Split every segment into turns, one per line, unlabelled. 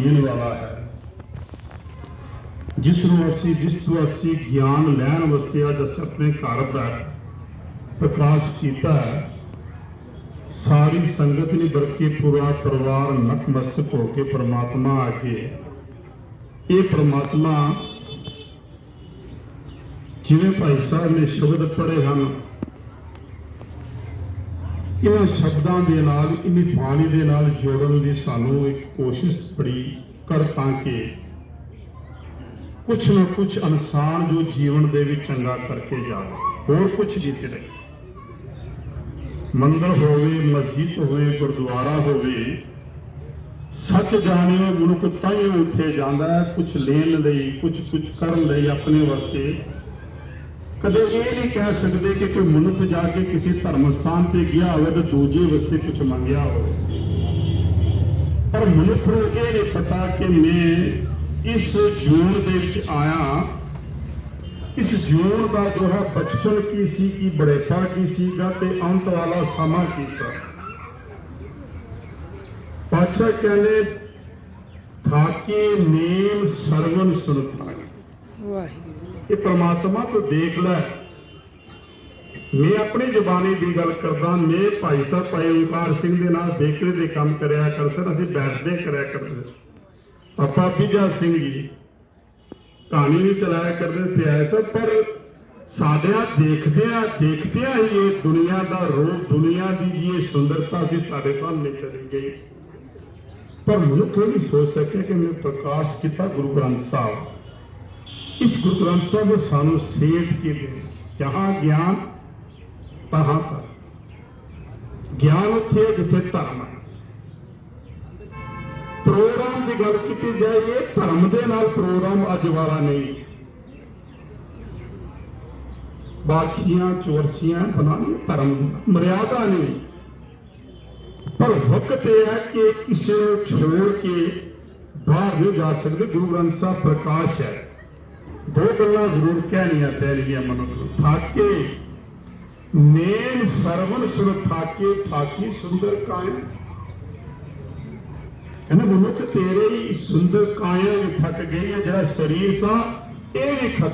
ਦੇਣ ਵਾਲਾ ਹੈ। ਜਿਸ ਨੂੰ ਅਸੀਂ ਜਿਸ ਤੋਂ ਅਸੀਂ ਗਿਆਨ ਲੈਣ ਵਾਸਤੇ ਅੱਜ ਆਪਣੇ ਘਰ ਦਾ ਪ੍ਰਕਾਸ਼ ਕੀਤਾ ਹੈ, ਸਾਰੀ ਸੰਗਤ ਨੇ ਬਲਕਿ ਪੂਰਾ ਪਰਿਵਾਰ ਨਤਮਸਤਕ ਹੋ ਕੇ ਪ੍ਰਮਾਤਮਾ ਅੱਗੇ ਇਹ ਪ੍ਰਮਾਤਮਾ ਜਿਵੇਂ ਭਾਈ ਸਾਹਿਬ ਨੇ ਸ਼ਬਦ ਪੜ੍ਹੇ ਹਨ ਇਹਨਾਂ ਸ਼ਬਦਾਂ ਦੇ ਨਾਲ, ਇਨੀ ਬਾਣੀ ਦੇ ਨਾਲ ਜੋੜਨ ਦੀ ਸਾਨੂੰ ਇੱਕ ਕੋਸ਼ਿਸ਼ ਬੜੀ ਕਰ ਤਾਂ ਕਿ ਕੁਛ ਨਾ ਕੁਛ ਇਨਸਾਨ ਜੋ ਜੀਵਨ ਦੇ ਵਿੱਚ ਚੰਗਾ ਕਰਕੇ ਜਾਵੇ, ਹੋਰ ਕੁਛ ਨਹੀਂ ਸੀ ਰਹੀ। ਮੰਦਰ ਹੋਵੇ, ਮਸਜਿਦ ਹੋਵੇ, ਗੁਰਦੁਆਰਾ ਹੋਵੇ, ਸੱਚ ਜਾਣਿਓ, ਮਨੁੱਖ ਤਾਂ ਹੀ ਉੱਥੇ ਜਾਂਦਾ ਹੈ, ਕੁਛ ਲੈਣ ਲਈ ਕੁਛ ਕੁਛ ਕਰਨ ਲਈ ਆਪਣੇ ਵਾਸਤੇ ਕਦੇ ਇਹ ਨਹੀਂ ਕਹਿ ਸਕਦੇ ਕਿ ਕੋਈ ਮਨੁੱਖ ਜਾ ਕੇ ਕਿਸੇ ਧਰਮ ਸਥਾਨ ਤੇ ਗਿਆ ਹੋਵੇ ਤੇ ਦੂਜੇ ਵਾਸਤੇ ਕੁਝ ਮੰਗਿਆ ਹੋਵੇ। ਪਰ ਮਨੁੱਖ ਨੂੰ ਇਹ ਨਹੀਂ ਪਤਾ ਕਿ ਮੈਂ ਇਸ ਜੂਨ ਦੇ ਵਿੱਚ ਆਇਆ। ਇਸ ਜੂਨ ਦਾ ਜੋ ਹੈ ਬਚਪਨ ਕੀ ਸੀ, ਕੀ ਬੜੇਪਾ ਕੀ ਸੀਗਾ ਤੇ ਅੰਤ ਵਾਲਾ ਸਮਾਂ ਕੀ ਸੀ? ਪਾਤਸ਼ਾਹ ਕਹਿੰਦੇ, ਥਾਕੇ ਨੇਮ ਸਰਵਨ ਸੁਨਤਾਈ
ਵਾਹਿਗੁਰੂ।
ਇਹ ਪ੍ਰਮਾਤਮਾ ਤੋਂ ਦੇਖ ਲੈ। ਮੈਂ ਆਪਣੀ ਜ਼ੁਬਾਨੀ ਦੀ ਗੱਲ ਕਰਦਾ, ਮੈਂ ਭਾਈ ਸਾਹਿਬ, ਭਾਈ ਓਂਕਾਰ ਸਿੰਘ ਦੇ ਨਾਲ ਬੇਕਰੀ ਦੇ ਕੰਮ ਕਰਿਆ ਕਰ ਸਰ ਅਸੀਂ ਬੈਠਦੇ ਕਰਿਆ ਕਰਦੇ ਪਾਪਾ ਬੀਜਾ ਸਿੰਘ ਜੀ, ਕਹਾਣੀ ਨਹੀਂ ਚਲਾਇਆ ਕਰਦੇ ਤੇ ਐਸਾ ਪਰ ਸਾਡਿਆਂ ਦੇਖਦਿਆਂ ਦੇਖਦਿਆਂ ਹੀ ਇਹ ਦੁਨੀਆ ਦਾ ਰੂਪ, ਦੁਨੀਆ ਦੀ ਜੀ ਇਹ ਸੁੰਦਰਤਾ ਸੀ, ਸਾਡੇ ਸਾਹਮਣੇ ਚਲੀ ਗਈ। ਪਰ ਮਨੁੱਖ ਇਹ ਨਹੀਂ ਸੋਚ ਸਕਿਆ ਕਿ ਮੈਂ ਪ੍ਰਕਾਸ਼ ਕੀਤਾ ਗੁਰੂ ਗ੍ਰੰਥ ਸਾਹਿਬ। ਇਸ ਗੁਰੂ ਗ੍ਰੰਥ ਸਾਹਿਬ ਨੇ ਸਾਨੂੰ ਸੇਧ ਕੇ ਦੇ। ਜਹਾਂ ਗਿਆਨ ਤਹਾਂ ਪਰ ਗਿਆਨ ਉੱਥੇ ਹੈ ਜਿੱਥੇ ਧਰਮ ਹੈ। ਪ੍ਰੋਗਰਾਮ ਦੀ ਗੱਲ ਕੀਤੀ ਜਾਏ ਇਹ ਧਰਮ ਦੇ ਨਾਲ ਪ੍ਰੋਗਰਾਮ ਅੱਜ ਵਾਲਾ ਨਹੀਂ। ਬਾਕੀਆਂ ਚੋਰਸੀਆਂ ਬਣਾਉਣੀ ਧਰਮ ਦੀ। ਮਰਿਆਦਾ ਨਹੀਂ। ਪਰ ਵਕਤ ਇਹ ਹੈ ਕਿ ਕਿਸੇ ਨੂੰ ਛੋੜ ਕੇ ਬਾਹਰ ਨਹੀਂ ਜਾ ਸਕਦੇ। ਗੁਰੂ ਗ੍ਰੰਥ ਸਾਹਿਬ ਪ੍ਰਕਾਸ਼ ਹੈ। ਦੋ ਗੱਲਾਂ ਜ਼ਰੂਰ ਕਹਿਣੀਆਂ ਪੈਣਗੀਆਂ ਮਨੁੱਖ ਨੂੰ। ਥਾਕੇ। ਨੇਮ ਸਰਵਨ ਸੁਰ ਥਾਕੇ, ਥਾਕੀ ਸੁੰਦਰ ਕਾਇਆ ਕਹਿੰਦਾ ਮਨੁੱਖ ਤੇਰੇ ਹੀ ਸੁੰਦਰ ਕਾਇਆ ਵੀ ਥੱਕ ਗਈ ਹੈ, ਜਿਹੜਾ ਸਰੀਰ ਸਾ, ਇਹ ਵੀ ਖਤ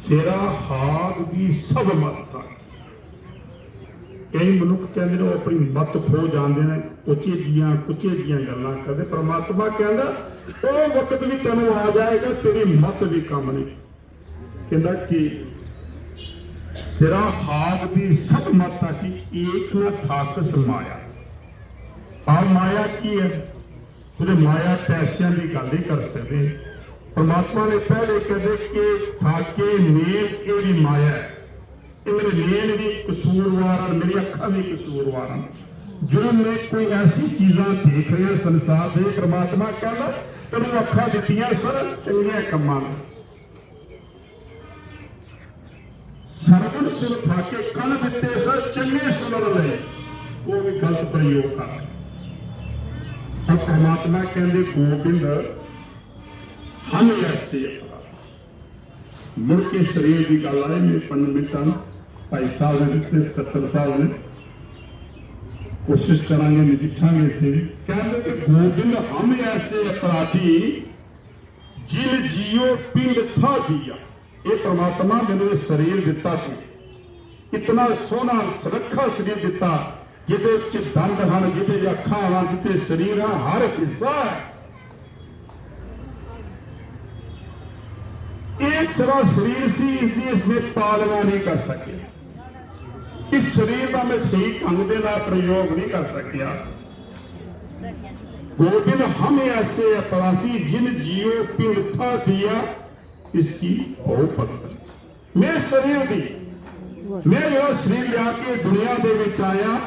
ਸੇਰਾ ਹਾਗ ਦੀ ਸਭ ਮਤ ਮੱਤ ਕਈ ਮਨੁੱਖ ਕਹਿੰਦੇ ਨੇ ਉਹ ਆਪਣੀ ਮਤ ਖੋ ਜਾਂਦੇ ਨੇ, ਉੱਚੇ ਜੀਆਂ, ਕੁੱਚੇ ਜੀਆਂ ਗੱਲਾਂ ਕਰਦੇ, ਪਰਮਾਤਮਾ ਕਹਿੰਦਾ, ਉਹ ਵਕਤ ਵੀ ਤੈਨੂੰ ਆ ਜਾਏਗਾ, ਤੇਰੀ ਮਤ ਵੀ ਕੰਮ ਨਹੀਂ। ਕਹਿੰਦਾ ਕਿ ਤੇਰਾ ਹਾਗ ਦੀ ਸਭ ਮੱਤ ਆ ਏਕ ਨਾ ਥਾਕਸ ਮਾਇਆ। ਆ ਮਾਇਆ ਕੀ ਹੈ? ਉਹਦੇ ਮਾਇਆ ਪੈਸਿਆਂ ਦੀ ਗੱਲ ਹੀ ਕਰ ਸਕਦੇ ਪਰਮਾਤਮਾ ਨੇ ਪਹਿਲੇ ਕਹਿੰਦੇ ਕਿ ਥਾਕੇ ਨੇਮ ਇਹਦੀ ਮਾਇਆ ਹੈ? ਇਹ ਮੇਰੇ ਨੇਮ ਵੀ ਕਸੂਰਵਾਰ ਹਨ ਮੇਰੀ ਅੱਖਾਂ ਵੀ ਕਸੂਰਵਾਰ ਹਨ ਜਦੋਂ ਮੈਂ ਕੋਈ ਐਸੀ ਚੀਜ਼ਾਂ ਦੇਖ ਰਿਹਾ ਸੰਸਾਰ ਦੇ ਪ੍ਰਮਾਤਮਾ ਕਹਿੰਦਾ ਤੈਨੂੰ ਅੱਖਾਂ ਦਿੱਤੀਆਂ ਸਰ ਚੰਗੀਆਂ ਕੰਮਾਂ ਨੂੰ ਸਰਵਨ ਸੁਰ ਥਾਕੇ ਕੰਨ ਦਿੱਤੇ ਸਰ ਚੰਗੇ ਸੁਣਨ ਲਈ ਉਹ ਵੀ ਗਲਤ ਪ੍ਰਯੋਗ ਕਰ ਪਰ ਪ੍ਰਮਾਤਮਾ ਕਹਿੰਦੇ ਗੋਬਿੰਦ ਹਨ ਐਸੇ ਮੁੜ ਕੇ ਸਰੀਰ ਦੀ ਗੱਲ ਆਏ ਮੇਰੇ ਪੰਨ ਮਿੰਟਾਂ ਨੂੰ ਭਾਈ ਸਾਹਿਬ ਨੇ ਦਿੱਤੇ 77 ਸਾਹਿਬ ਨੇ ਕੋਸ਼ਿਸ਼ ਕਰਾਂਗੇ, ਨਜਿੱਠਾਂਗੇ ਇਸ ਦੇ। ਕਹਿੰਦੇ ਕਿ ਗੋਬਿੰਦ ਹਮ ਐਸੇ ਅਪਰਾਧੀ, ਜਿਨ ਜੀਓ ਪਿੰਡ ਥਾ ਦਿਆ। ਇਹ ਪ੍ਰਮਾਤਮਾ ਮੈਨੂੰ ਇਹ ਸਰੀਰ ਦਿੱਤਾ ਤੂੰ। ਇਤਨਾ ਸੋਹਣਾ ਸੁਰੱਖਾ ਸਰੀਰ ਦਿੱਤਾ, ਜਿਹਦੇ ਵਿੱਚ ਦੰਦ ਹਨ, ਜਿਹਦੇ ਅੱਖਾਂ ਹਨ, ਜਿਹਦੇ ਸਰੀਰ ਹੈ ਹਰ ਹਿੱਸਾ ਹੈ। ਇਹ ਸਾਰਾ ਸਰੀਰ ਸੀ, ਇਸ ਦੀ ਇਸ ਨੇ ਪਾਲਣਾ ਨਹੀਂ ਕਰ ਸਕਿਆ। ਇਸ ਸਰੀਰ ਦਾ ਮੈਂ ਸਹੀ ਢੰਗ ਦੇ ਨਾਲ ਪ੍ਰਯੋਗ ਨਹੀਂ ਕਰ ਸਕਿਆ गोविंद हम ऐसे अपरासी जिन जीव पिंड था दिया इसकी हो भगत मैं शरीर ਦੀ ਮੈਂ ਜਿਹੜਾ ਸਰੀਰ ਲਿਆ ਕੇ ਦੁਨੀਆ ਦੇ ਵਿੱਚ ਆਇਆ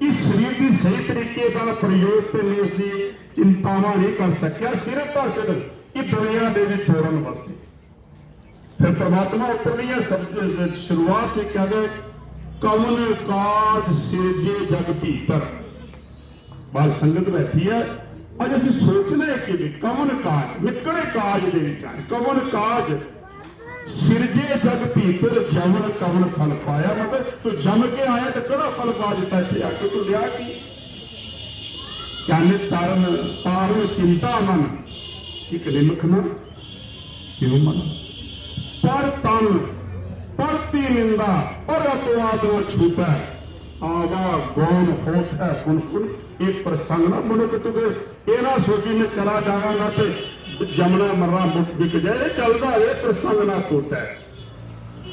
ਇਸ ਸਰੀਰ ਦੀ ਸਹੀ ਤਰੀਕੇ ਨਾਲ ਪ੍ਰਯੋਗ ਤੇ ਮੈਂ ਉਸ ਦੀ ਚਿੰਤਾਵਾਂ ਨਹੀਂ ਕਰ ਸਕਿਆ ਸਿਰਫ ਤਾਂ ਸਿਰਫ ਇਹ ਦੁਨੀਆ ਦੇ ਵਿੱਚ ਤੋੜਨ ਵਾਸਤੇ ਫਿਰ ਪ੍ਰਮਾਤਮਾ ਉੱਪਰਲੀਆਂ ਸ਼ਬਦ ਕਾਜ ਸਿਰਜੇ ਜਗ ਭੀਤਰ। ਬਾਲ ਸੰਗਤ ਬੈਠੀ ਹੈ। ਅੱਜ ਅਸੀਂ ਸੋਚਣਾ ਹੈ ਕਿ ਵੀ ਕਾਜ ਨਿਕਲੇ ਕਾਜ ਦੇ ਵਿੱਚ ਆਏ। ਕਵਨ ਕਾਜ ਸਿਰਜੇ ਜਗ ਭੀਤਰ, ਜਮਨ ਕਵਨ ਫਲ ਪਾਇਆ। ਮਤਲਬ ਤੂੰ ਜਮ ਕੇ ਆਇਆ ਤੇ ਕਿਹੜਾ ਫਲ ਪਾ ਦਿੱਤਾ ਇੱਥੇ ਆ ਕੇ? ਤੂੰ ਲਿਆ ਕੀ? ਕਹਿੰਦੇ ਤਰਨ, ਤਾਰਨ ਚਿੰਤਾ ਮਨ। ਇੱਕ ਨਿਮਖ ਨਾ ਕਿਉਂ ਮਨ। ਪਰ ਤਨ ਪਰਤੀ ਨਿੰਦਾ, ਪਰ ਅਪਵਾਦ ਨਾ ਛੂਟੈ ਆਵਾ ਗੌਨ ਹੋਤ ਹੈ ਫੁਨ ਫੁਨ ਇਹ ਪ੍ਰਸੰਗ ਨਾ ਮਨੋ ਕਿ ਤੂੰ ਇਹ ਨਾ ਸੋਚੀ ਮੈਂ ਚਲਾ ਜਾਵਾਂਗਾ ਤੇ ਜਮਨਾ ਮਰਨਾ ਮੁੱਕ ਵਿਕ ਜਾਏ। ਚੱਲਦਾ ਇਹ ਪ੍ਰਸੰਗ ਨਾ ਟੁੱਟੈ।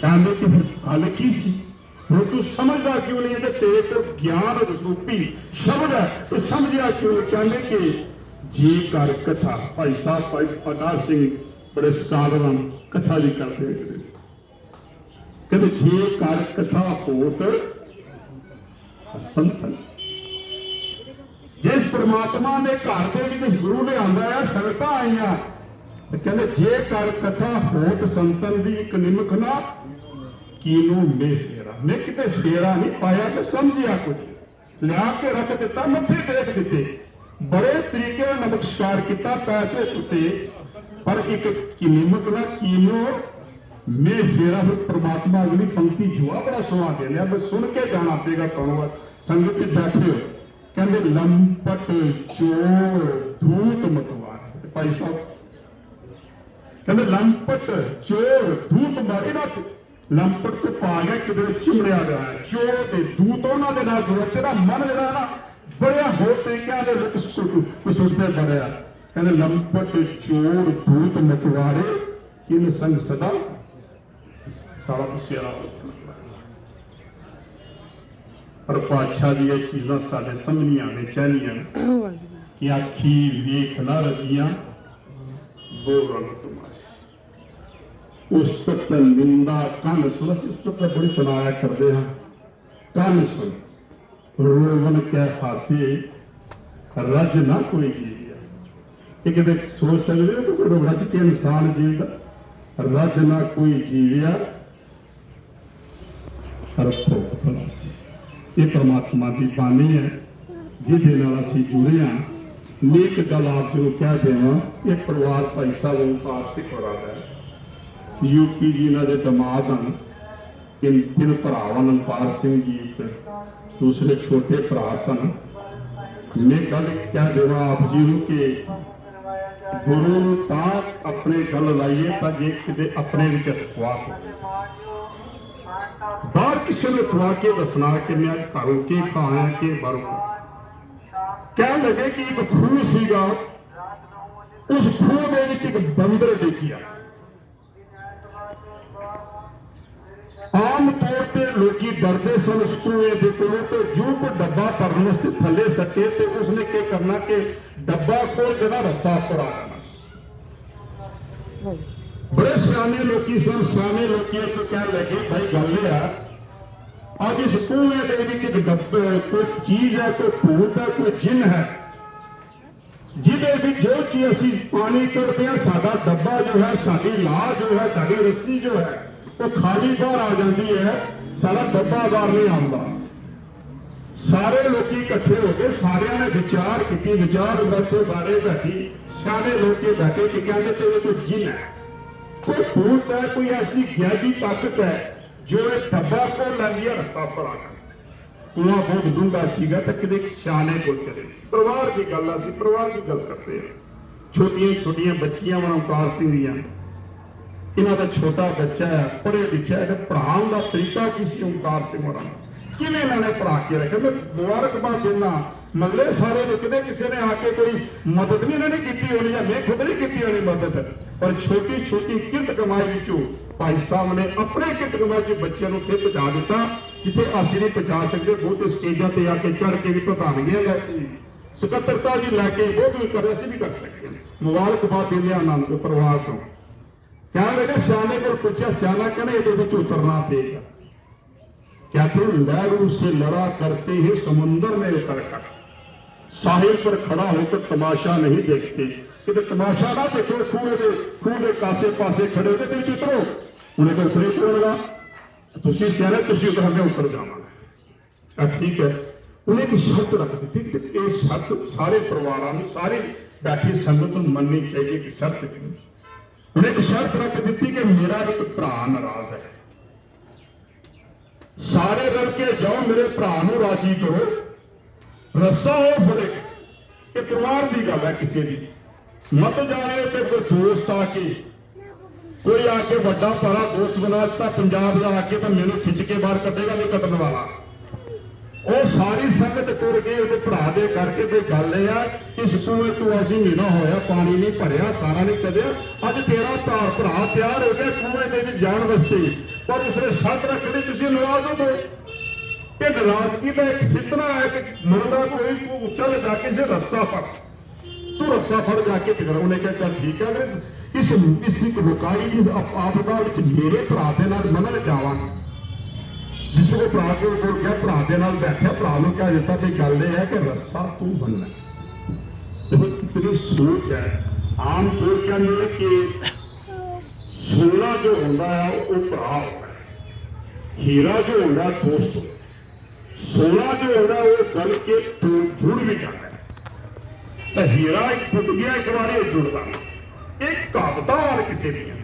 ਕਹਿੰਦੇ ਕਿ ਫਿਰ ਗੱਲ ਕੀ ਸੀ? ਹੁਣ ਤੂੰ ਸਮਝਦਾ ਕਿਉਂ ਨਹੀਂ ਹੈ ਤੇ ਤੇਰੇ ਕੋਲ ਗਿਆਨ ਰੂਪੀ ਸ਼ਬਦ ਹੈ। ਤੂੰ ਸਮਝਿਆ ਕਿਉਂ ਨਹੀਂ? ਕਹਿੰਦੇ ਕਿ ਜੀ ਕਰ ਕਥਾ। ਭਾਈ ਸਾਹਿਬ, ਭਾਈ ਅਕਾਲ ਸਿੰਘ ਬੜੇ ਸਕਾਲਨ ਕਥਾ ਜੀ ਕਰਦੇ ਕਹਿੰਦੇ ਜੇ ਕਰ ਕਥਾ ਹੋਤ ਸੰਤਨ। ਜਿਸ ਪ੍ਰਮਾਤਮਾ ਦੇ ਘਰ ਦੇ ਵਿੱਚ ਗੁਰੂ ਨੇ ਆਂਦਾ ਹੈ ਸੰਗਤਾਂ ਆਈਆਂ, ਤੇ ਕਹਿੰਦੇ ਜੇ ਕਰ ਕਥਾ ਹੋਤ ਸੰਤਨ ਦੀ ਇੱਕ ਨਿਮਖ ਨਾ, ਕੀਨੂੰ ਮੇ ਫੇਰਾ? ਮੈਂ ਕਿਤੇ ਫੇਰਾ ਨਹੀਂ ਪਾਇਆ ਤੇ ਸਮਝਿਆ ਕੁਝ ਲਿਆ ਕੇ ਰੱਖ ਦਿੱਤਾ, ਮੱਥੇ ਟੇਕ ਦਿੱਤੇ। ਬੜੇ ਤਰੀਕੇ ਨਾਲ ਨਮਸਕਾਰ ਕੀਤਾ, ਪੈਸੇ ਟੁੱਟੇ ਪਰ ਇੱਕ ਨਿਮਕ ਨਾ, ਕੀਨੋ ਮੈਂ ਫੇਰਾ ਫਿਰ ਪ੍ਰਮਾਤਮਾ ਅਗਲੀ ਪੰਕਤੀ ਜੁਆ ਬੜਾ ਸੋਹਣਾ ਦੇ ਲਿਆ ਮੈਂ ਸੁਣ ਕੇ ਜਾਣਾ ਪਏਗਾ ਤੁਹਾਨੂੰ। ਸੰਗਤ ਵਿੱਚ ਬੈਠੇ ਹੋ। ਕਹਿੰਦੇ, ਲੰਪਟ ਚੋਰ ਧੂਤ ਮਤਵਾਰ ਭਾਈ ਸਾਹਿਬ, ਕਹਿੰਦੇ, ਲੰਪਟ ਚੋਰ ਦੂਤ ਮਾਰੇ ਨਾ ਲੰਪਟ ਤੇ ਪਾ ਗਿਆ, ਕਿਤੇ ਚਿਮੜਿਆ ਗਿਆ ਚੋਰ ਤੇ ਦੂਤ ਉਹਨਾਂ ਦੇ ਨਾਲ ਜੁੜਿਆ ਤੇਰਾ ਮਨ ਜਿਹੜਾ ਨਾ ਬੜਿਆ ਹੋ ਤਰੀਕਿਆਂ ਦੇ ਵਿੱਚ ਸੁੱਟਦੇ ਬੜਿਆ ਕਹਿੰਦੇ, ਲੰਪਟ ਚੋਰ ਦੂਤ ਮਤਵਾਰੇ ਕਿਨ ਸੰਗ ਸਦਾ ਸਾਰਾ ਪੁਸਿਆ ਪਰ ਪਾਛਾ ਦੀ ਇਹ ਚੀਜ਼ਾਂ ਸਾਡੇ ਸਮਝਣੀਆਂ ਨੇ ਚਾਹੀਆਂ ਕਿ ਆਖੀ ਵੇਖ ਨਾ ਰਜੀਆਂ ਦੋ ਤੁਮਾਸ ਉਸ ਤੱਕ ਨਿੰਦਾ ਕੰਨ ਸੁਣ, ਅਸੀਂ ਉਸ ਤੱਕ ਬੜੀ ਸੁਣਾਇਆ ਕਰਦੇ ਹਾਂ। ਕੰਨ ਸੁਣ। ਰੋਵਨ ਕੈ ਹਾਸੇ, ਰਜ ਨਾ ਕੋਈ ਜੀਵਿਆ ਇਹ ਕਿਤੇ ਸੋਚ ਸਕਦੇ ਹੋ ਕਿ ਕੋਈ ਰੱਜ ਕੇ ਇਨਸਾਨ ਜੀਵਦਾ ਰਜ ਨਾ ਕੋਈ ਜੀਵਿਆ। ਰੱਖੋ ਖਲਾਸੀ ਇਹ ਪ੍ਰਮਾਤਮਾ ਦੀ ਬਾਣੀ ਹੈ, ਜਿਹਦੇ ਨਾਲ ਅਸੀਂ ਜੁੜੇ ਹਾਂ। ਨੇਕ ਗੱਲ ਆਪ ਜੀ ਨੂੰ ਕਹਿ ਦੇਵਾਂ ਇਹ ਪਰਿਵਾਰ ਭਾਈ ਸਾਹਿਬ ਓਮਕਾਰ ਸਿੰਘ ਹੋਰਾਂ ਦਾ ਯੂਪੀ ਜੀ ਇਹਨਾਂ ਦੇ ਦਮਾਦ ਹਨ। ਤਿੰਨ ਤਿੰਨ ਭਰਾ ਓਮਕਾਰ ਸਿੰਘ ਜੀ ਇੱਕ, ਦੂਸਰੇ ਛੋਟੇ ਭਰਾ ਸਨ। ਮੈਂ ਗੱਲ ਕਹਿ ਦੇਵਾਂ ਆਪ ਜੀ ਨੂੰ ਕਿ ਗੁਰੂ ਨੂੰ ਤਾਂ ਆਪਣੇ ਗੱਲ ਲਾਈਏ ਤਾਂ ਜੇ ਕਿਤੇ ਆਪਣੇ ਵਿੱਚ ਅਥਵਾ ਹੋਵੇ। ਬਾਹਰ ਕਿਸੇ ਨੂੰ ਅਥਵਾ ਕੇ ਦੱਸਣਾ ਕਿ ਮੈਂ ਅੱਜ ਘਰੋਂ ਕੀ ਖਾਇਆ ਕਿ ਬਾਹਰੋਂ ਕਹਿਣ ਲੱਗੇ ਕਿ ਇੱਕ ਖੂਹ ਸੀਗਾ, ਉਸ ਖੂਹ ਦੇ ਵਿੱਚ ਇੱਕ ਬੰਦਰ ਡਿੱਗਿਆ। ਆਮ ਤੌਰ ਤੇ ਲੋਕੀ ਡਰਦੇ ਸਨ ਉਸ ਦੇ ਕੋਲੋਂ ਤੇ ਜੋ ਕੋ ਡੱਬਾ ਭਰਨ ਵਾਸਤੇ ਥੱਲੇ ਸੱਟੇ ਤੇ ਉਸਨੇ ਕੀ ਕਰਨਾ ਕਿ ਡੱਬਾ ਕੋਲ ਜਿਹੜਾ ਰੱਸਾ ਪਰਾ
ਕਰਨਾ
ਬੜੇ ਸਿਆਣੇ ਲੋਕੀ ਸਨ, ਸਿਆਣੇ ਲੋਕੀ ਉਸ ਕਹਿਣ ਲੱਗੇ, ਭਾਈ ਗੱਲ ਇਹ ਆ, ਅੱਜ ਇਸ ਕੂਏ ਦੇ ਵਿੱਚ ਇੱਕ ਕੋਈ ਚੀਜ਼ ਹੈ, ਕੋਈ ਭੂਤ ਹੈ, ਕੋਈ ਜਿੰਨ ਹੈ, ਜਿਹਦੇ ਵਿੱਚ ਜੋ ਚੀਜ਼ ਅਸੀਂ ਪਾਣੀ ਕੱਢਦੇ ਹਾਂ, ਸਾਡਾ ਡੱਬਾ ਜੋ ਹੈ, ਸਾਡੀ ਲਾਹ ਜੋ ਹੈ, ਸਾਡੀ ਰੱਸੀ ਜੋ ਹੈ, ਉਹ ਖਾਲੀ ਬਾਹਰ ਆ ਜਾਂਦੀ ਹੈ ਸਾਰਾ ਡੱਬਾ ਬਾਹਰ ਨਹੀਂ ਆਉਂਦਾ। ਸਾਰੇ ਲੋਕੀ ਇਕੱਠੇ ਹੋ ਕੇ ਸਾਰਿਆਂ ਨੇ ਵਿਚਾਰ ਕੀਤੀ, ਵਿਚਾਰ ਬੈਠੇ ਸਾਰੇ ਬੈਠੀ, ਸਿਆਣੇ ਲੋਕੀ ਬੈਠੇ ਕਿ ਕਹਿੰਦੇ ਤੇ ਕੋਈ ਜਿੰਨ ਹੈ। ਕੋਈ ਭੂਤ ਹੈ, ਕੋਈ ਐਸੀ ਗਿਆਨੀ ਤਾਕਤ ਹੈ ਜੋ ਇਹ ਡੱਬਾ ਕੋਲ ਲੈਂਦੀ ਰਸਾ ਪਰ ਆ ਕੇ। ਕੁਆ ਬਹੁਤ ਡੂੰਘਾ ਸੀਗਾ ਤਾਂ ਕਿਤੇ ਸਿਆਣੇ ਕੋਲ ਚਲੇ ਪਰਿਵਾਰ ਦੀ ਗੱਲ ਆ ਸੀ ਪਰਿਵਾਰ ਦੀ ਗੱਲ ਕਰਦੇ ਆ। ਛੋਟੀਆਂ ਛੋਟੀਆਂ ਬੱਚੀਆਂ ਵਾਂ ਸਿੰਘ ਦੀਆਂ ਇਹਨਾਂ ਦਾ ਛੋਟਾ ਬੱਚਾ ਹੈ ਪੜ੍ਹੇ ਲਿਖਿਆ ਹੈ ਪੜ੍ਹਾਉਣ ਦਾ ਤਰੀਕਾ ਕੀ ਸੀ ਓਮਕਾਰ ਸਿੰਘ ਹੋਰਾਂ ਦਾ ਕਿਵੇਂ ਇਹਨਾਂ ਨੇ ਪੜ੍ਹਾ ਕੇ ਰੱਖਿਆ? ਮੈਂ ਮੁਬਾਰਕਬਾਦ ਦਿੰਦਾ ਮੱਲੇ ਸਾਰੇ ਨੂੰ ਕਿਤੇ ਕਿਸੇ ਨੇ ਆ ਕੇ ਕੋਈ ਮਦਦ ਨਹੀਂ ਇਹਨਾਂ ਨੇ ਕੀਤੀ ਹੋਣੀ ਜਾਂ ਮੈਂ ਖੁਦ ਨਹੀਂ ਕੀਤੀ ਹੋਣੀ ਮਦਦ। ਪਰ ਛੋਟੀ ਛੋਟੀ ਕਿਰਤ ਕਮਾਈ ਵਿੱਚੋਂ ਭਾਈ ਸਾਹਿਬ ਨੇ ਆਪਣੇ ਕਿਰਤ ਕਮਾਈ ਚ ਬੱਚਿਆਂ ਨੂੰ ਉੱਥੇ ਪਹੁੰਚਾ ਦਿੱਤਾ ਜਿੱਥੇ ਅਸੀਂ ਨਹੀਂ ਪਹੁੰਚਾ ਸਕਦੇ ਬਹੁਤ ਸਟੇਜਾਂ ਤੇ ਆ ਕੇ ਚੜ ਕੇ ਵੀ ਪ੍ਰਧਾਨਗੀਆਂ ਲੈ ਕੇ ਸਕੱਤਰਤਾ ਜੀ ਲੈ ਕੇ ਬਹੁਤ ਵੀ ਕਰ ਅਸੀਂ ਵੀ ਕਰ ਸਕਦੇ ਹਾਂ ਮੁਬਾਰਕਬਾਦ ਦਿੰਦੇ ਹਾਂ ਆਨੰਦ ਪਰਿਵਾਰ ਤੋਂ ਕਹਿਣ ਲੱਗੇ ਸਿਆਣੇ ਕੋਲ ਪੁੱਛਿਆ ਸਿਆਣਾ ਕਹਿੰਦਾ ਇਹਦੇ ਵਿੱਚ ਉਤਰਨਾ ਪਏਗਾ कहते हैं लहरों से लड़ा करते हैं समुंदर में उतर कर साहिल पर खड़ा होकर तमाशा नहीं देखते ਕਿਤੇ ਤਮਾਸ਼ਾ ਨਾ ਦੇਖੋ, ਖੂਹ ਦੇ ਖੂਹ ਦੇ ਕਾਸੇ ਪਾਸੇ ਖੜੇ ਹੋ ਤੇ ਵਿੱਚ ਉਤਰੋ ਉਹਨੇ ਕੋਈ ਉਤਰੇ ਉਤਰਨਗਾ ਤੁਸੀਂ ਸਿਆਣੇ, ਤੁਸੀਂ ਉਤਰ ਮੈਂ ਉੱਤਰ ਜਾਵਾਂਗਾ। ਆ ਠੀਕ ਹੈ। ਉਹਨੇ ਇੱਕ ਸ਼ਰਤ ਰੱਖ ਦਿੱਤੀ ਕਿ ਇਹ ਸ਼ਰਤ ਸਾਰੇ ਪਰਿਵਾਰਾਂ ਨੂੰ, ਸਾਰੇ ਬੈਠੀ ਸੰਗਤ ਨੂੰ ਮੰਨਣੀ ਚਾਹੀਦੀ ਕਿ ਸ਼ਰਤ ਕੀ ਉਹਨੇ ਇੱਕ ਸ਼ਰਤ ਰੱਖ ਦਿੱਤੀ ਕਿ ਮੇਰਾ ਇੱਕ ਭਰਾ ਨਾਰਾਜ਼ ਹੈ। ਸਾਰੇ ਰਲ ਕੇ ਜਾਓ, ਮੇਰੇ ਭਰਾ ਨੂੰ ਰਾਜੀ ਕਰੋ। ਰੱਸਾ ਉਹ ਫੜੇ। ਇਹ ਪਰਿਵਾਰ ਦੀ ਗੱਲ ਹੈ ਕਿਸੇ ਦੀ। ਮਤ ਜਾਣੇ ਤੇ ਕੋਈ ਦੋਸਤ ਆ ਕੇ, ਕੋਈ ਆ ਕੇ ਵੱਡਾ ਭਰਾ ਦੋਸਤ ਬਣਾ ਦਿੱਤਾ, ਪੰਜਾਬ ਦਾ ਆ ਕੇ ਤਾਂ ਮੈਨੂੰ ਖਿੱਚ ਕੇ ਬਾਹਰ ਕੱਢੇਗਾ ਨਹੀਂ ਕੱਢਣ ਵਾਲਾ। ਉਹ ਸਾਰੀ ਸੰਗਤ ਤੁਰ ਗਈ ਉਹਦੇ ਭਰਾ ਦੇ ਕਰਕੇ ਤੇ ਗੱਲ ਇਹ ਆ ਕਿ ਸੂਏ ਤੋਂ ਅਸੀਂ ਮਹੀਨਾ ਹੋਇਆ, ਪਾਣੀ ਨਹੀਂ ਭਰਿਆ, ਸਾਰਾ ਨਹੀਂ ਕੱਢਿਆ। ਅੱਜ ਤੇਰਾ ਭਰਾ ਭਰਾ ਤਿਆਰ ਹੋ ਗਿਆ ਕੂਏ ਦੇ ਵਿੱਚ ਜਾਣ ਵਾਸਤੇ। ਪਰ ਉਸਨੇ ਸ਼ੱਕ ਰੱਖਣੀ ਤੁਸੀਂ ਨਾਰਾਜ਼ ਹੋ ਇਹ ਨਾਰਾਜ਼ਗੀ ਦਾ ਇੱਕ ਫਿਤਨਾ ਹੈ ਕਿ ਮਨ ਕੋਈ ਉੱਚਾ ਲਗਾ ਕੇ ਸੇ ਰਸਤਾ ਪਰ। ਤੂੰ ਰੱਸਾ ਫੜ ਜਾ ਕੇ ਟਿਕਰ ਉਹਨੇ ਕਿਹਾ, ਚੱਲ ਠੀਕ ਹੈ ਅਗਰ ਇਸ ਇਸ ਇੱਕ ਲੁਕਾਈ ਇਸ ਆਪਦਾ ਵਿੱਚ ਮੇਰੇ ਭਰਾ ਦੇ ਨਾਲ ਮਨਲ ਜਾਵਾਂਗੇ ਜਿਸ ਨੂੰ ਭਰਾ ਕੇ ਕੋਲ ਗਿਆ, ਭਰਾ ਦੇ ਨਾਲ ਬੈਠਿਆ, ਭਰਾ ਨੂੰ ਕਹਿ ਦਿੱਤਾ ਵੀ ਗੱਲ ਇਹ ਹੈ ਕਿ ਰੱਸਾ ਤੂੰ ਬੰਨਣਾ ਦੇਖੋ ਕਿਤਨੀ ਸੋਚ ਹੈ। ਆਮ ਤੌਰ ਕਹਿੰਦੇ ਕਿ ਸੋਨਾ ਜੋ ਹੁੰਦਾ ਹੈ, ਉਹ ਭਰਾ ਹੁੰਦਾ ਹੈ। ਹੀਰਾ ਜੋ ਹੁੰਦਾ ਦੋਸਤ। ਸੋਨਾ ਜੋ ਹੁੰਦਾ ਉਹ ਗਲ ਕੇ ਟੁੱਟ- ਜੁੜ ਵੀ ਜਾਂਦਾ ਤਾਂ ਹੀਰਾ ਇੱਕ ਫੁੱਟ ਗਿਆ, ਇੱਕ ਵਾਰੀ ਉਹ ਜੁੜਦਾ। ਨਹੀਂ। ਇਹ ਕਹਾਵਤਾਂ ਵਾਲ ਕਿਸੇ ਦੀਆਂ।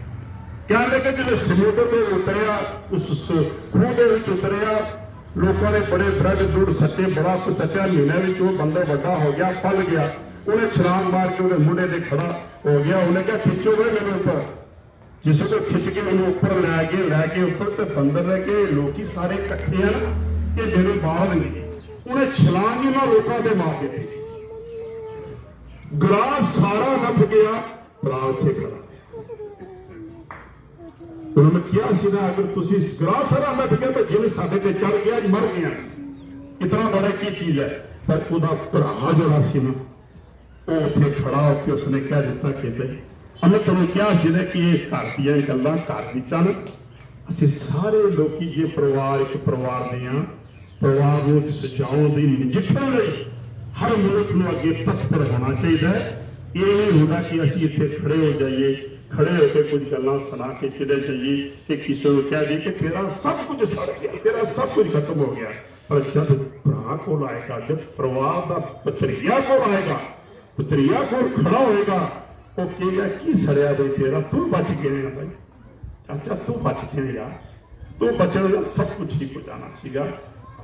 ਕਹਿੰਦੇ ਕਿ ਜਦੋਂ ਸਮੁੰਦਰ ਤੇ ਉਤਰਿਆ, ਉਸ ਖੂਹ ਦੇ ਵਿੱਚ ਉਤਰਿਆ, ਲੋਕਾਂ ਨੇ ਬੜੇ ਬ੍ਰੈਡ ਦੁੱਧ ਸੱਟੇ ਬੜਾ ਕੁ ਸੱਟਿਆ ਮਹੀਨੇ ਵਿੱਚ ਉਹ ਬੰਦਾ ਵੱਡਾ ਹੋ ਗਿਆ, ਪਲ ਗਿਆ। ਉਹਨੇ ਛਲਾਂਗ ਮਾਰ ਕੇ ਉਹਦੇ ਮੁੰਡੇ ਤੇ ਖੜਾ ਹੋ ਗਿਆ। ਉਹਨੇ ਕਿਹਾ, ਖਿੱਚੋ ਵੇ ਮੈਨੂੰ ਉੱਪਰ। ਜਿਸ ਨੂੰ ਖਿੱਚ ਕੇ ਉਹਨੂੰ ਉੱਪਰ ਲੈ ਕੇ ਲੈ ਕੇ ਉੱਪਰ ਤੇ ਬੰਦਰ ਲੈ ਕੇ ਲੋਕੀ ਸਾਰੇ ਇਕੱਠੇ ਆ ਨਾ, ਇਹ ਮੇਰੇ ਬਾਹਰ ਨਹੀਂ। ਉਹਨੇ ਛਲਾਂਗ ਹੀ ਨਾ ਲੋਕਾਂ ਤੇ ਮਾਰ ਦਿੱਤੀ ਗਲਾਸ ਸਾਰਾ ਨੱਠ ਗਿਆ, ਭਰਾ ਉੱਥੇ ਖੜਾ। ਉਹਨਾਂ ਨੇ ਕਿਹਾ ਸੀ ਨਾ, ਅਗਰ ਤੁਸੀਂ ਇਸ ਗਲਾਸ ਸਾਰਾ ਨੱਠ ਗਿਆ ਤਾਂ ਜਿਵੇਂ ਸਾਡੇ ਤੇ ਚੜ ਗਿਆ, ਮਰ ਗਿਆ ਸੀ। ਇਤਨਾ ਬੜਾ ਕੀ ਚੀਜ਼ ਹੈ। ਪਰ ਉਹਦਾ ਭਰਾ ਜਿਹੜਾ ਸੀ ਨਾ, ਉਹ ਉੱਥੇ ਖੜਾ ਹੋ ਕੇ ਉਸਨੇ ਕਹਿ ਦਿੱਤਾ ਕਿ ਬਈ ਅਮੇ ਤੁਹਾਨੂੰ ਕਿਹਾ ਸੀ ਨਾ ਕਿ ਇਹ ਘਰ ਦੀਆਂ ਗੱਲਾਂ ਘਰ ਵਿੱਚ ਚੱਲ। ਅਸੀਂ ਸਾਰੇ ਲੋਕੀ ਜੇ ਪਰਿਵਾਰ, ਇੱਕ ਪਰਿਵਾਰ ਦੇ ਆ ਪਰਿਵਾਰ ਨੂੰ ਸਜਾਉਣ ਦੀ ਨਜਿੱਠਣ ਲਈ ਹਰ ਮਨੁੱਖ ਨੂੰ ਅੱਗੇ ਤਤਪਰ ਹੋਣਾ ਚਾਹੀਦਾ ਹੈ ਇਹ ਨਹੀਂ ਹੁੰਦਾ ਕਿ ਅਸੀਂ ਇੱਥੇ ਖੜੇ ਹੋ ਜਾਈਏ ਖੜੇ ਹੋ ਕੇ ਕੁਝ ਗੱਲਾਂ ਸੁਣਾ ਕੇ ਚਲੇ ਜਾਈਏ ਕਿ ਕਿਸੇ ਨੂੰ ਕਹਿ ਦੇ ਕਿ ਤੇਰਾ ਸਭ ਕੁਝ ਸੜ ਗਿਆ ਤੇਰਾ ਸਭ ਕੁਝ ਖਤਮ ਹੋ ਗਿਆ ਪਰ ਜਦ ਭਰਾ ਕੋਲ ਆਏਗਾ ਜਦ ਪਰਿਵਾਰ ਦਾ ਪਤਰੀਆ ਕੋਲ ਆਏਗਾ ਪਤਰੀਆ ਕੋਲ ਖੜਾ ਹੋਏਗਾ ਉਹ ਕਹੇਗਾ ਕੀ ਸੜਿਆ ਬਈ ਤੇਰਾ ਤੂੰ ਬਚ ਗਿਆ ਭਾਈ ਚਾਚਾ ਤੂੰ ਬਚ ਗਿਆ ਤੂੰ ਬਚਣ ਦਾ ਸਭ ਕੁਝ ਠੀਕ ਹੋ ਜਾਣਾ ਸੀਗਾ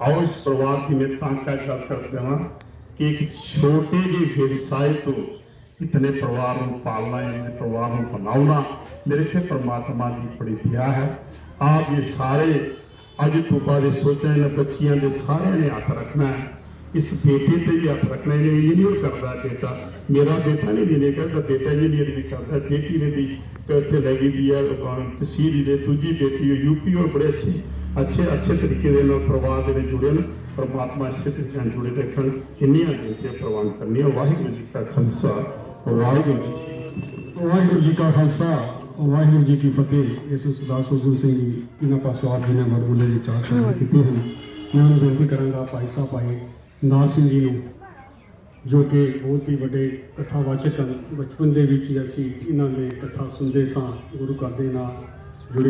ਆਓ ਇਸ ਪਰਿਵਾਰ ਦੀ ਮੈਂ ਤਾਂ ਕਾ ਗੱਲ ਕਰ ਦੇਵਾਂ ਕਿ ਇੱਕ ਛੋਟੇ ਜਿਹੇ ਵਿਵਸਾਏ ਤੋਂ ਇਤਨੇ ਪਰਿਵਾਰ ਨੂੰ ਪਾਲਣਾ, ਇਤਨੇ ਪਰਿਵਾਰ ਨੂੰ ਬਣਾਉਣਾ ਮੇਰੇ ਖੇ ਪ੍ਰਮਾਤਮਾ ਦੀ ਬੜੀ ਦਇਆ ਹੈ। ਆਪ ਇਹ ਸਾਰੇ ਅੱਜ ਤੋਂ ਬਾਅਦ ਇਹ ਸੋਚਿਆ ਇਹਨਾਂ ਬੱਚੀਆਂ ਦੇ ਸਾਰਿਆਂ ਨੇ ਹੱਥ ਰੱਖਣਾ ਹੈ। ਇਸ ਬੇਟੇ ਤੇ ਵੀ ਹੱਥ ਰੱਖਣਾ ਇਹਨੇ ਇੰਜੀਨੀਅਰ ਕਰਦਾ ਬੇਟਾ। ਮੇਰਾ ਬੇਟਾ ਨਹੀਂ ਜਿਹਨੇ ਕਰਦਾ ਬੇਟਾ ਇੰਜੀਨੀਅਰ ਵੀ ਕਰਦਾ। ਬੇਟੀ ਨੇ ਵੀ ਉੱਥੇ ਲੈ ਗਈ ਦੀ ਹੈ ਅਹ ਤਹਿਸੀਲ ਦੇ ਦੂਜੀ ਬੇਟੀ ਯੂਪੀ ਔਰ ਬੜੇ ਅੱਛੇ ਅੱਛੇ ਅੱਛੇ ਤਰੀਕੇ ਦੇ ਨਾਲ ਪਰਿਵਾਰ ਦੇ ਨਾਲ ਜੁੜੇ ਨੇ। ਪਰਮਾਤਮਾ ਇਸੇ ਤਰੀਕੇ ਨਾਲ ਜੁੜੇ ਰੱਖਣ ਇੰਨੀਆਂ ਬੇਨਤੀਆਂ ਪ੍ਰਵਾਨ ਕਰਨੀਆਂ ਵਾਹਿਗੁਰੂ ਜੀ ਕਾ ਖਾਲਸਾ ਵਾਹਿਗੁਰੂ ਜੀ।
ਵਾਹਿਗੁਰੂ ਜੀ ਕਾ ਖਾਲਸਾ ਵਾਹਿਗੁਰੂ ਜੀ ਕੀ ਫਤਿਹ। ਇਸ ਸਰਦਾਰ ਸੁਖਦੇਵ ਸਿੰਘ ਜੀ ਇਹਨਾਂ ਪਾਸੋਂ ਆਪ ਜੀ ਨੇ ਵਰਮੁਲੇ ਦੀ ਚਾਰ ਕੀਤੇ ਹਨ। ਮੈਂ ਉਹਨੂੰ ਬੇਨਤੀ ਕਰਾਂਗਾ ਭਾਈ ਸਾਹਿਬ ਭਾਈ ਨਾਰ ਸਿੰਘ ਜੀ ਨੂੰ ਜੋ ਕਿ ਬਹੁਤ ਹੀ ਵੱਡੇ ਕਥਾਵਾਚਕ ਹਨ। ਬਚਪਨ ਦੇ ਵਿੱਚ ਹੀ ਅਸੀਂ ਇਹਨਾਂ ਦੇ ਕਥਾ ਸੁਣਦੇ ਸਾਂ ਗੁਰੂ ਘਰ ਦੇ ਨਾਲ